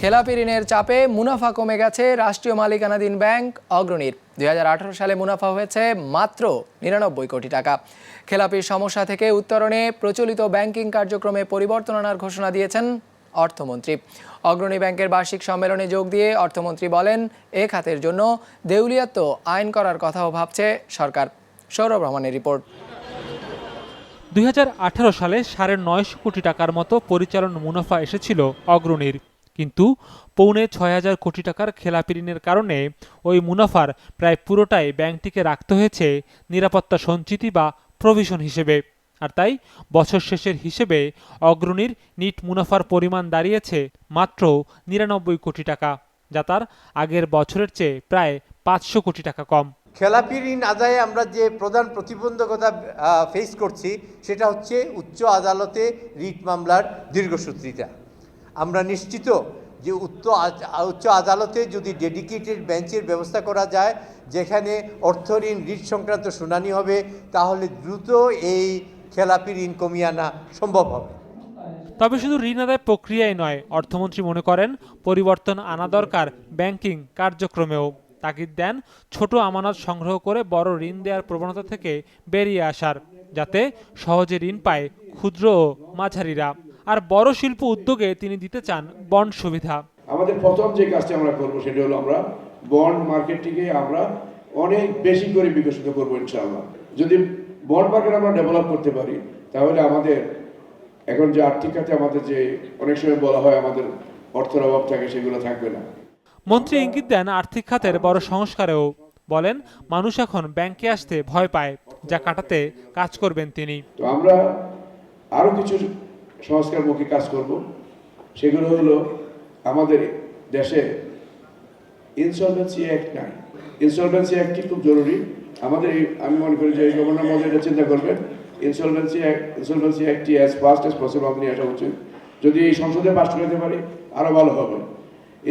খেলাপি ঋণের চাপে মুনাফা কমে গেছে রাষ্ট্রীয় মালিকানাধীন ব্যাংক অগ্রণীর। দু হাজার আঠারো সালে মুনাফা হয়েছে মাত্র নিরানব্বই কোটি টাকা। খেলাপির সমস্যা থেকে উত্তরণে প্রচলিত ব্যাংকিং কার্যক্রমে পরিবর্তন আনার ঘোষণা দিয়েছেন অর্থমন্ত্রী। অগ্রণী ব্যাংকের বার্ষিক সম্মেলনে যোগ দিয়ে অর্থমন্ত্রী বলেন, এ খাতের জন্য দেউলিয়াত্ব আইন করার কথাও ভাবছে সরকার। সৌরভ রহমানের রিপোর্ট। দুই হাজার আঠারো সালে সাড়ে নয়শো কোটি টাকার মতো পরিচালন মুনাফা এসেছিল অগ্রণীর। কিন্তু পৌনে ছয় হাজার কোটি টাকার খেলাপি ঋণের কারণে ওই মুনাফার প্রায় পুরোটাই ব্যাংকটিকে রাখতে হয়েছে নিরাপত্তা সঞ্চিতি বা প্রভিশন হিসেবে। আর তাই বছর শেষের হিসেবে অগ্রণীর নিট মুনাফার পরিমাণ দাঁড়িয়েছে মাত্র নিরানব্বই কোটি টাকা, যা তার আগের বছরের চেয়ে প্রায় পাঁচশো কোটি টাকা কম। খেলাপি ঋণ আদায়ে আমরা যে প্রধান প্রতিবন্ধকতা ফেস করছি, সেটা হচ্ছে উচ্চ আদালতে রিট মামলার দীর্ঘসূত্রিতা। আমরা নিশ্চিত যে উচ্চ উচ্চ আদালতে যদি ডেডিকেটেড বেঞ্চের ব্যবস্থা করা যায়, যেখানে অর্থ ঋণ রিট সংক্রান্ত শুনানি হবে, তাহলে দ্রুত এই খেলাপি ঋণ কমিয়ে আনা সম্ভব হবে। তবে শুধু ঋণ আদায় প্রক্রিয়াই নয়, অর্থমন্ত্রী মনে করেন পরিবর্তন আনা দরকার ব্যাংকিং কার্যক্রমেও। তাগিদ দেন, ছোট আমানত সংগ্রহ করে বড় ঋণ দেওয়ার প্রবণতা থেকে বেরিয়ে আসার, যাতে সহজে ঋণ পায় ক্ষুদ্র ও মাঝারিরা। আর বড় শিল্প উদ্যোগে তিনি দিতে চান বন্ড সুবিধা। আমাদের প্রথম যে কাজটি আমরা করব সেটা হলো আমরা বন্ড মার্কেটটিকে আমরা অনেক বেশি করে বিকশিত করব ইনশাআল্লাহ। যদি বন্ড মার্কেট আমরা ডেভেলপ করতে পারি তাহলে আমাদের এখন যে আর্থিক খাতে আমাদের যে অনেক সময় বলা হয় আমাদের অর্থের অভাব থাকে সেগুলো থাকবে না। মন্ত্রী ইঙ্গিত দেন আর্থিক খাতের বড় সংস্কারেও। বলেন মানুষ এখন ব্যাংকে আসতে ভয় পায় যা কাটাতে কাজ করবেন তিনি। তো আমরা আরও কিছু সংস্কারমুখী কাজ করব। সেগুলো হলো আমাদের দেশে ইনসলভেন্সি অ্যাক্ট নাই। ইনসলভেন্সি অ্যাক্টটি খুব জরুরি। আমাদের আমি মনে করি যে গভর্নর মহোদয় এটা চিন্তা করবেন। ইনসলভেন্সি ইনসলভেন্সি অ্যাক্টটি অ্যাজ ফাস্ট অ্যাজ পসিবল আপনি এটা উচিত। যদি এই সংসদে পাশ করতে পারি আরও ভালো হবে।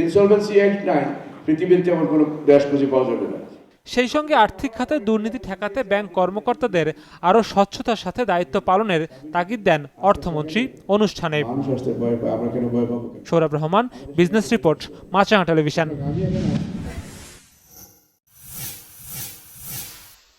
ইনসলভেন্সি অ্যাক্ট নাই। পৃথিবীর তেমন কোনো দেশ খুঁজে পাওয়া যাবে না। সেই সঙ্গে আর্থিক খাতে দুর্নীতি ঠেকাতে ব্যাংক কর্মকর্তাদের আরও স্বচ্ছতার সাথে দায়িত্ব পালনের তাগিদ দেন অর্থমন্ত্রী অনুষ্ঠানে? Sourav Rahman business report Maasranga television